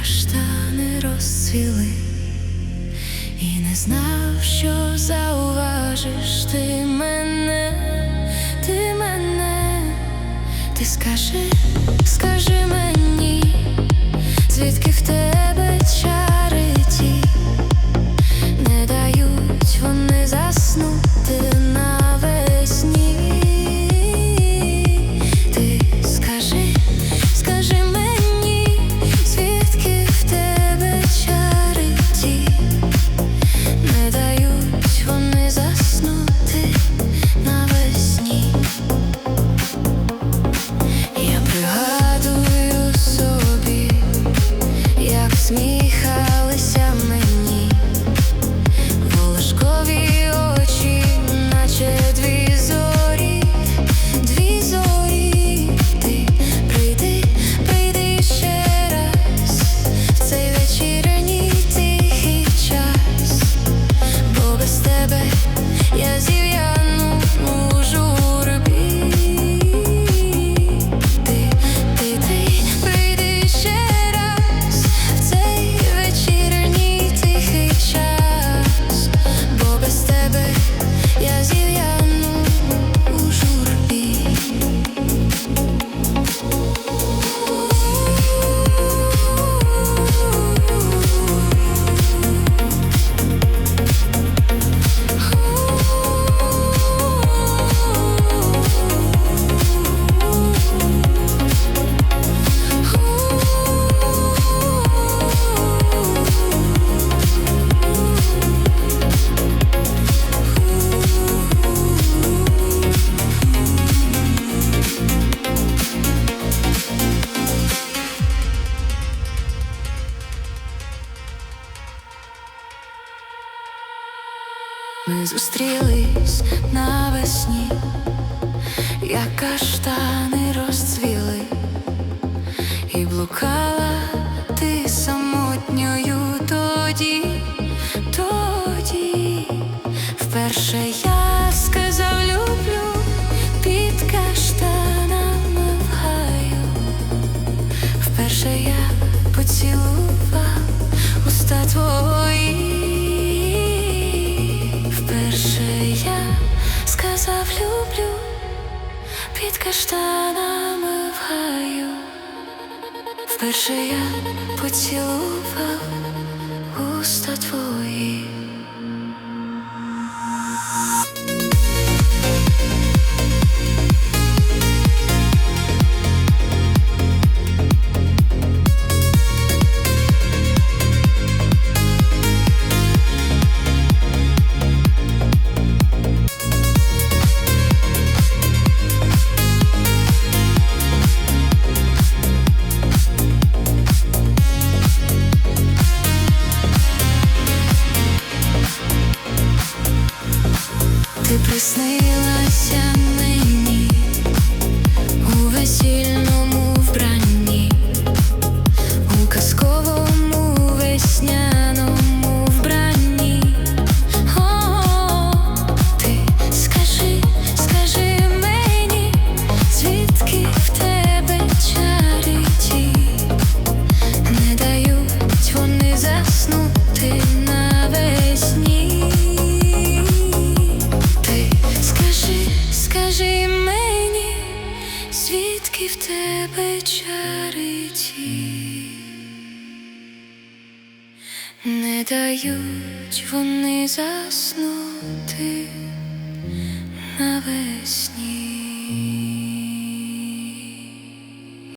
каштани розцвіли, і не знав, що зауважиш. Ти мене, ти мене, ти скажи, скажи мені, звідки в тебе me. Ми зустрілись навесні, як каштани розцвіли, і блукала ти самотньою тоді. сказав, люблю під каштанами в гаю, вперше я поцілував уста твої. ти приснила. Які в тебе чариті, не дають вони заснути навесні.